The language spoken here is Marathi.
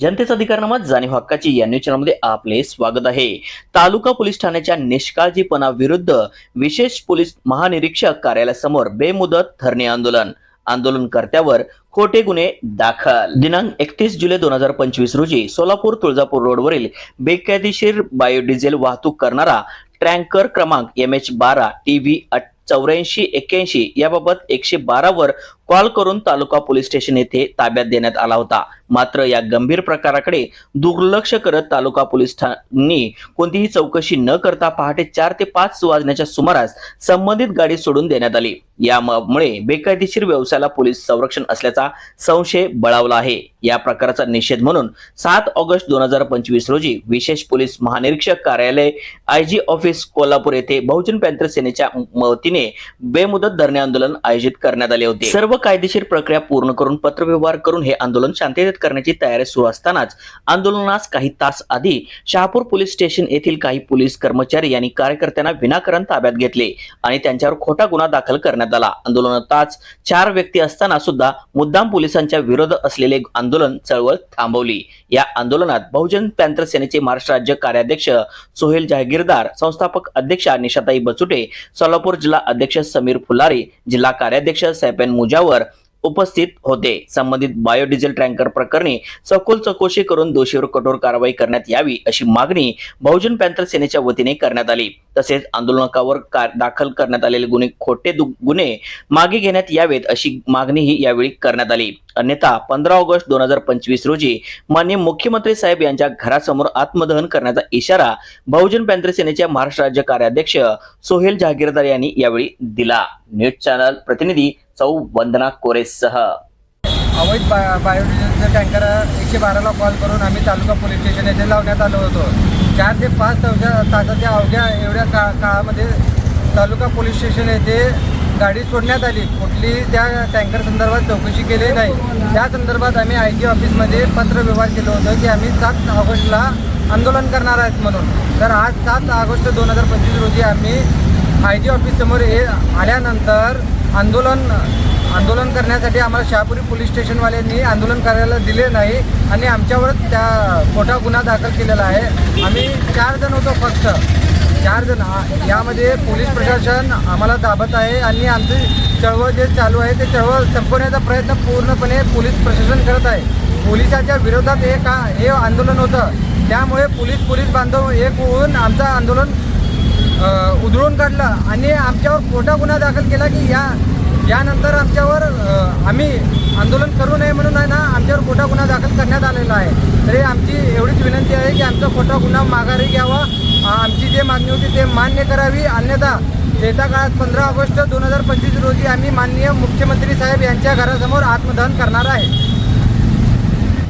जनतेचा अधिकारनामा जाणीव हक्काची या न्यूज चॅनलमध्ये आपले स्वागत आहे. तालुका पोलीस ठाण्याच्या निष्काळजीपणा विरुद्ध विशेष पोलीस महानिरीक्षक कार्यालयासमोर बेमुदत धरणे आंदोलन. आंदोलनकर्त्यावर खोटे गुन्हे दाखल. दिनांक एकतीस जुलै दोन हजार पंचवीस रोजी सोलापूर तुळजापूर रोडवरील बेकायदेशीर बायोडिझेल वाहतूक करणारा ट्रँकर क्रमांक एम एच बारा टी व्ही चौऱ्याऐंशी एक्क्याऐंशी याबाबत एकशे बारा वर कॉल करून तालुका पोलीस स्टेशन येथे ताब्यात देण्यात आला होता. मात्र या गंभीर प्रकाराकडे दुर्लक्ष करत तालुका पोलीस ठाणी कोणतीही चौकशी न करता पहाटे चार ते पाच वाजण्याच्या सुमारास संबंधित गाडी सोडून देण्यात आली. यामुळे बेकायदेशीर व्यवसायाला पोलीस संरक्षण असल्याचा संशय बळावला आहे. या प्रकाराचा निषेध म्हणून सात ऑगस्ट दोन हजार पंचवीस रोजी विशेष पोलीस महानिरीक्षक कार्यालय आय जी ऑफिस कोल्हापूर येथे बहुजन पॅन्थर सेनेच्या वतीने बेमुदत धरणे आंदोलन आयोजित करण्यात आले होते. सर्व कायदेशीर प्रक्रिया पूर्ण करून पत्रव्यवहार करून हे आंदोलन शांततेत करण्याची तयारी सुरू असतानाच आंदोलनास काही तास आधी शहापूर पोलीस स्टेशन येथील काही पोलीस कर्मचारी यांनी कार्यकर्त्यांना विनाकारण ताब्यात घेतले आणि त्यांच्यावर खोटा गुन्हा दाखल करण्यात आला. आंदोलनातच चार व्यक्ती असताना सुद्धा मुद्दाम पोलिसांच्या विरोध असलेले आंदोलन चळवळ थांबवली. या आंदोलनात बहुजन पॅन्थर सेनेचे महाराष्ट्र राज्य कार्याध्यक्ष सोहेल जहागीरदार संस्थापक अध्यक्षा निशाताई बचुटे सोलापूर जिल्हा अध्यक्ष समीर फुलारी जिल्हा कार्याध्यक्ष सैपेन मुजावर उपस्थित होते. संबंधित बायोडिझेल टँकर प्रकरणी सखोल चौकशी करून दोषीवर कठोर कारवाई करण्यात यावी अशी मागणी बहुजन पॅन्थर सेनेच्या वतीने करण्यात आली. तसेच आंदोलकावर कार- दाखल करण्यात आलेले गुन्हे खोटे दु- गुन्हे मागे घेण्यात यावेत अशी मागणीही यावेळी करण्यात आली. अन्यथा पंधरा ऑगस्ट दोन हजार पंचवीस रोजी माननीय मुख्यमंत्री साहेब यांच्या घरासमोर आत्मदहन करण्याचा इशारा बहुजन पॅंथर सेनेच्या महाराष्ट्र राज्य कार्याध्यक्ष सोहेल जहागीरदार यांनी यावेळी दिला. न्यूज चॅनल प्रतिनिधी सौ वंदना कोरेसह अवैध बायोडिझेलचं टँकर एकशे बाराला कॉल करून आम्ही तालुका पोलीस स्टेशन येथे लावण्यात आलो होतो. चार ते पाच तासाच्या अवघ्या एवढ्या का काळामध्ये तालुका पोलीस स्टेशन येथे गाडी सोडण्यात आली. कुठली त्या टँकर संदर्भात चौकशी केली नाही. त्या संदर्भात आम्ही आय टी ऑफिसमध्ये पत्र व्यवहार केलं होतं की आम्ही सात ऑगस्टला आंदोलन करणार आहेत म्हणून. तर आज सात ऑगस्ट दोन हजार पंचवीस रोजी आम्ही आय जी ऑफिससमोर हे आल्यानंतर आंदोलन आंदोलन करण्यासाठी आम्हाला शहापुरी पोलीस स्टेशनवाल्यांनी आंदोलन करायला दिले नाही आणि आमच्यावरच त्या खोटा गुन्हा दाखल केलेला आहे. आम्ही चार जण होतो फक्त. चार जण यामध्ये पोलीस प्रशासन आम्हाला दाबत आहे आणि आमची चळवळ जे चालू आहे ते चळवळ संपवण्याचा प्रयत्न पूर्णपणे पोलीस प्रशासन करत आहे. पोलिसाच्या विरोधात हे का हे आंदोलन होतं. त्यामुळे पोलीस पोलीस बांधव एक होऊन आमचं आंदोलन उधळून काढलं आणि आमच्यावर खोटा गुन्हा दाखल केला की या यानंतर आमच्यावर आम्ही आंदोलन करू नये म्हणून आहे ना आमच्यावर खोटा गुन्हा दाखल करण्यात आलेला आहे. तरी आमची एवढीच विनंती आहे की आमचा खोटा गुन्हा माघारी घ्यावा. आमची जे मागणी होती ते मान्य करावी. अन्यथा येत्या काळात पंधरा ऑगस्ट दोन हजार पंचवीस रोजी आम्ही माननीय मुख्यमंत्री साहेब यांच्या घरासमोर आत्मदहन करणार आहे.